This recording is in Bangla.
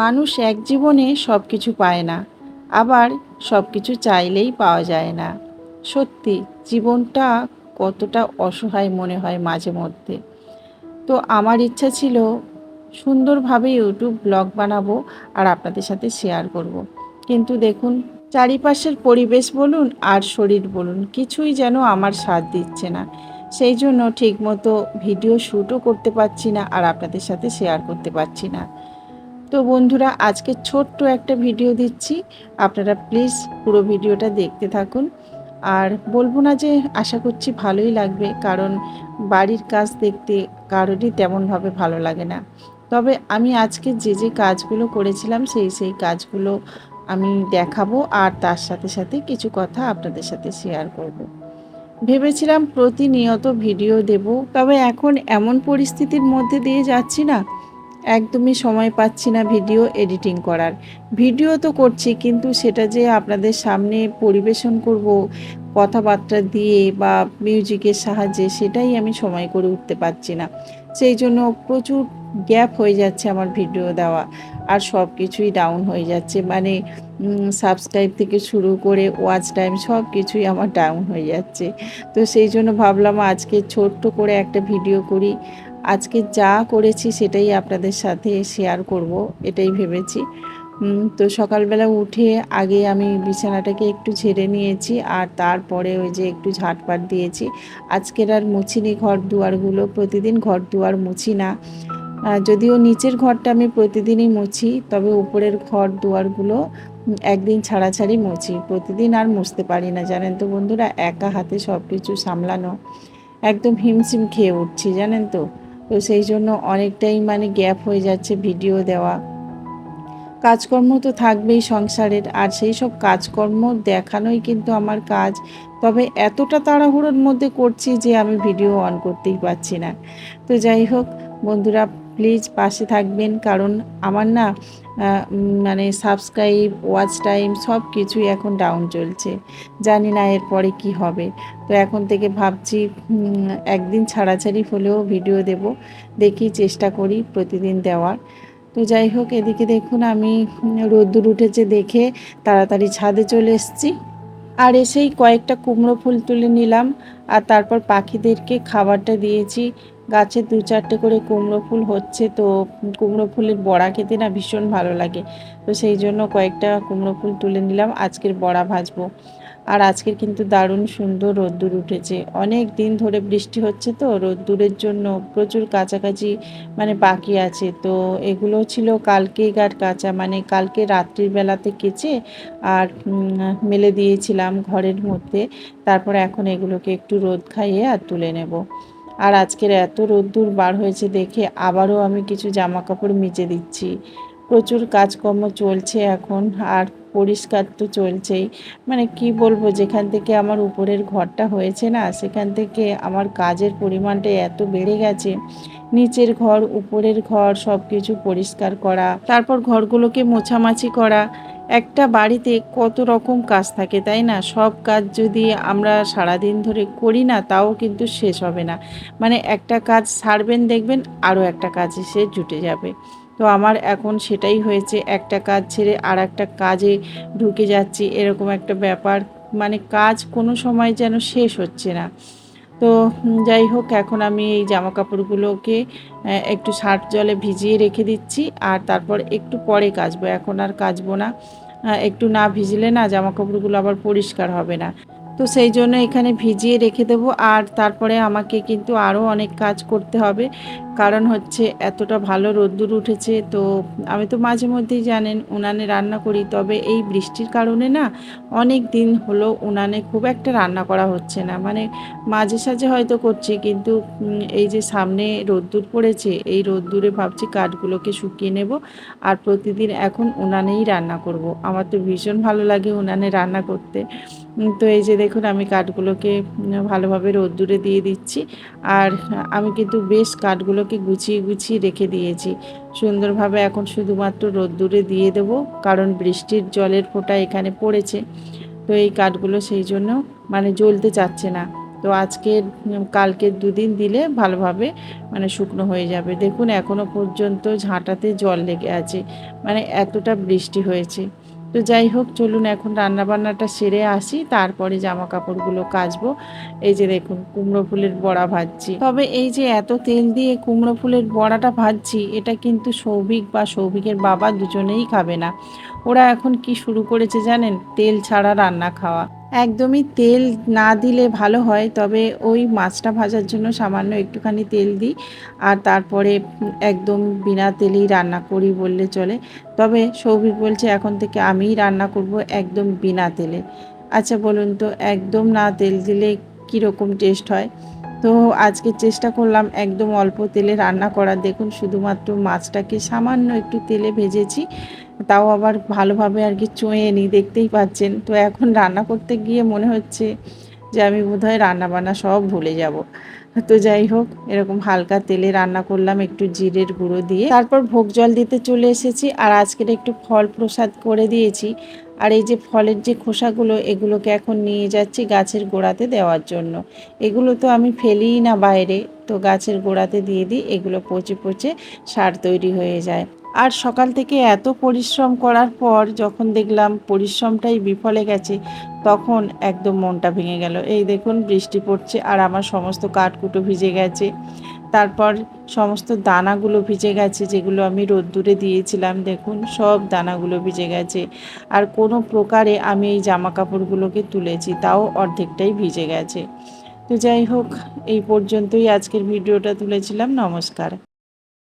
মানুষ এক জীবনে সব কিছু পায় না, আবার সব কিছু চাইলেই পাওয়া যায় না। সত্যি, জীবনটা কতটা অসহায় মনে হয় মাঝে মধ্যে। তো আমার ইচ্ছা ছিল সুন্দরভাবে ইউটিউব ব্লগ বানাবো আর আপনাদের সাথে শেয়ার করব। কিন্তু দেখুন, চারিপাশের পরিবেশ বলুন আর শরীর বলুন, কিছুই যেন আমার সাথ দিচ্ছে না। সেই জন্য ঠিকমতো ভিডিও শ্যুটও করতে পারছি না আর আপনাদের সাথে শেয়ার করতে পারছি না। তো বন্ধুরা, আজকে ছোট্ট একটা ভিডিও দিচ্ছি। আপনারা প্লিজ পুরো ভিডিওটা দেখতে থাকুন। আর বলব না যে আশা করছি ভালোই লাগবে, কারণ বাড়ির কাজ দেখতে কারোরই তেমনভাবে ভালো লাগে না। তবে আমি আজকে যে যে কাজগুলো করেছিলাম, সেই সেই কাজগুলো আমি দেখাবো আর তার সাথে সাথে কিছু কথা আপনাদের সাথে শেয়ার করব। ভেবেছিলাম প্রতিনিয়ত ভিডিও দেব, তবে এখন এমন পরিস্থিতির মধ্যে দিয়ে যাচ্ছি না একদমই সময় পাচ্ছি না ভিডিও এডিটিং করার। ভিডিও তো করছি, কিন্তু সেটা যে আপনাদের সামনে পরিবেশন করব, কথাবার্তা দিয়ে বা মিউজিকের সাহায্যে, সেটাই আমি সময় করে উঠতে পারছি না। সেই জন্য প্রচুর গ্যাপ হয়ে যাচ্ছে আমার ভিডিও দেওয়া, আর সব কিছুই ডাউন হয়ে যাচ্ছে। মানে সাবস্ক্রাইব থেকে শুরু করে ওয়াচ টাইম সব কিছুই আমার ডাউন হয়ে যাচ্ছে। তো সেই জন্য ভাবলাম আজকে ছোট্ট করে একটা ভিডিও করি আজকে যা করেছি সেটাই আপনাদের সাথে শেয়ার করব, এটাই ভেবেছি। তো সকালবেলা উঠে আগে আমি বিছানাটাকে একটু ঝেড়ে নিয়েছি, আর তারপরে ওই যে একটু ঝাটপাট দিয়েছি। আজকের আর মুছিনি ঘর দুয়ারগুলো, প্রতিদিন ঘর দুয়ার মুছি না। যদিও নিচের ঘরটা আমি প্রতিদিনই মুছি, তবে উপরের ঘর দুয়ারগুলো একদিন ছাড়াছাড়ি মুছি, প্রতিদিন আর মুছতে পারি না। জানেন তো বন্ধুরা, একা হাতে সব কিছু সামলানো, একদম হিমশিম খেয়ে উঠছি, জানেন তো? তো সেই জন্য অনেকটাই মানে গ্যাপ হয়ে যাচ্ছে ভিডিও দেওয়া। কাজকর্ম তো থাকবেই সংসারের, আর সেই সব কাজকর্ম দেখানোই কিন্তু আমার কাজ। তবে এতটা তাড়াহুড়োর মধ্যে করছি যে আমি ভিডিও অন করতেই পারছি না। তো যাই হোক, বন্ধুরা প্লিজ পাশে থাকবেন, কারণ আমার না মানে সাবস্ক্রাইব ওয়াচ টাইম সব কিছুই এখন ডাউন চলছে। জানি না এরপরে কি হবে। তো এখন থেকে ভাবছি একদিন ছাড়াছাড়ি হলেও ভিডিও দেব, দেখি চেষ্টা করি প্রতিদিন দেওয়ার। তো যাই হোক, এদিকে দেখুন আমি রোদ্দুর উঠেছে দেখে তাড়াতাড়ি ছাদে চলে এসেছি। আর এসেই কয়েকটা কুমড়ো ফুল তুলে নিলাম, আর তারপর পাখিদেরকে খাবারটা দিয়েছি। গাছে দু চারটে করে কুমড়ো ফুল হচ্ছে তো কুমড়ো ফুলের বড়া খেতে না ভীষণ ভালো লাগে। তো সেই জন্য কয়েকটা কুমড়ো ফুল তুলে নিলাম, আজকের বড়া ভাজবো। আর আজকের কিন্তু দারুণ সুন্দর রোদ্দুর উঠেছে। অনেক দিন ধরে বৃষ্টি হচ্ছে তো, রোদ্দুরের জন্য প্রচুর কাছাকাছি মানে বাকি আছে। তো এগুলো ছিল কালকেই গাট কাঁচা মানে কালকে রাত্রির বেলাতে কেচে আর মেলে দিয়েছিলাম ঘরের মধ্যে। তারপর এখন এগুলোকে একটু রোদ খাইয়ে আর তুলে নেব। আর আজকের এত রোদ্দুর বার হয়েছে দেখে আবারও আমি কিছু জামা কাপড় মিচে দিচ্ছি। প্রচুর কাজকর্ম চলছে এখন, আর পরিষ্কার তো চলছেই। মানে কি বলব, যেখান থেকে আমার উপরের ঘরটা হয়েছে না, সেখান থেকে আমার কাজের পরিমাণটা এত বেড়ে গেছে। নিচের ঘর, উপরের ঘর সব কিছু পরিষ্কার করা, তারপর ঘরগুলোকে মোছামাছি করা। একটা বাড়িতে কত রকম কাজ থাকে, তাই না? সব কাজ যদি আমরা সারাদিন ধরে করি না, তাও কিন্তু শেষ হবে না। মানে একটা কাজ সারবেন, দেখবেন আরও একটা কাজ এসে জুটে যাবে। তো আমার এখন সেটাই হয়েছে, একটা কাজ ছেড়ে আর একটা কাজে ঢুকে যাচ্ছি, এরকম একটা ব্যাপার। মানে কাজ কোনো সময় যেন শেষ হচ্ছে না। তো যাই হোক, এখন আমি এই জামা কাপড়গুলোকে একটু শার্ট জলে ভিজিয়ে রেখে দিচ্ছি, আর তারপর একটু পরে কাচবো। এখন আর কাচবো না। একটু না ভিজলে না জামা কাপড়গুলো আবার পরিষ্কার হবে না। তো সেই জন্য এখানে ভিজিয়ে রেখে দেবো। আর তারপরে আমাকে কিন্তু আরও অনেক কাজ করতে হবে। কারণ হচ্ছে এতটা ভালো রোদ্দুর উঠেছে। তো আমি তো মাঝে মধ্যেই জানেন উনানে রান্না করি। তবে এই বৃষ্টির কারণে না অনেক দিন হলো উনানে খুব একটা রান্না করা হচ্ছে না। মানে মাঝে সাঝে হয়তো করছি কিন্তু এই যে সামনে রোদ্দুর পড়েছে, এই রোদ্দুরে ভাবছি কাঠগুলোকে শুকিয়ে নেব। আর প্রতিদিন এখন উনানেই রান্না করব। আমার তো ভীষণ ভালো লাগে উনানে রান্না করতে। তো এই যে দেখুন, আমি কাঠগুলোকে ভালোভাবে রোদ্দুরে দিয়ে দিচ্ছি। আর আমি কিন্তু বেশ কাঠগুলোকে গুছিয়ে গুছিয়ে রেখে দিয়েছি। সুন্দরভাবে এখন শুধুমাত্র রোদ্দুরে দিয়ে দেব, কারণ বৃষ্টির জলের ফোঁটা এখানে পড়েছে। তো এই কাঠগুলো সেই জন্য মানে জ্বলতে চাচ্ছে না। তো আজকে কালকে দুদিন দিলে ভালোভাবে মানে শুকনো হয়ে যাবে। দেখুন, এখনও পর্যন্ত ঝাঁটাতে জল লেগে আছে। মানে এতটা বৃষ্টি হয়েছে। তো যাই হোক, চলুন এখন রান্না বান্নাটা সেরে আসি, তারপরে জামা কাপড়গুলো কাচবো। এই যে দেখুন, কুমড়ো ফুলের বড়া ভাজছি। তবে এই যে এত তেল দিয়ে কুমড়ো ফুলের বড়াটা ভাজছি, এটা কিন্তু সৌভিক বা সৌভিকের বাবা দুজনেই খাবে না। ওরা এখন কি শুরু করেছে জানেন? তেল ছাড়া রান্না খাওয়া। একদমই তেল না দিলে ভালো হয়, তবে ওই মাছটা ভাজার জন্য সামান্য একটুখানি তেল দিই। আর তারপরে একদম বিনা তেলেই রান্না করি বললে চলে। তবে সৌভিক বলছে, এখন থেকে আমিই রান্না করব একদম বিনা তেলে। আচ্ছা বলুন তো, একদম না তেল দিলে কীরকম টেস্ট হয়? তো আজকে চেষ্টা করলাম একদম অল্প তেলে রান্না করার। দেখুন, শুধুমাত্র মাছটাকে সামান্য একটু তেলে ভেজেছি। তাও আবার ভালোভাবে আর কি চুঁয়ে নিই, দেখতেই পাচ্ছেন। তো এখন রান্না করতে গিয়ে মনে হচ্ছে যে আমি বোধহয় রান্না বান্না সব ভুলে যাব। তো যাই হোক, এরকম হালকা তেলে রান্না করলাম একটু জিরের গুঁড়ো দিয়ে। তারপর ভোগ জল দিতে চলে এসেছি আর আজকের একটু ফল প্রসাদ করে দিয়েছি। আর এই যে ফলের যে খোসাগুলো, এগুলোকে এখন নিয়ে যাচ্ছি গাছের গোড়াতে দেওয়ার জন্য। এগুলো তো আমি ফেলিই না বাইরে, তো গাছের গোড়াতে দিয়ে দিই, এগুলো পচে পচে সার তৈরি হয়ে যায়। আর সকাল থেকে এত পরিশ্রম করার পর যখন দেখলাম পরিশ্রমটাই বিফলে গেছে, তখন একদম মনটা ভেঙে গেল। এই দেখুন, বৃষ্টি পড়ছে আর আমার সমস্ত কাঠকুটো ভিজে গেছে। তারপর সমস্ত দানাগুলো ভিজে গেছে, যেগুলো আমি রোদ্দুরে দিয়েছিলাম, দেখুন, সব দানাগুলো ভিজে গেছে। আর কোনো প্রকারে আমি এই জামা কাপড়গুলোকে তুলেছি, তাও অর্ধেকটাই ভিজে গেছে। তো যাই হোক, এই পর্যন্তই আজকের ভিডিওটা তুলেছিলাম। নমস্কার।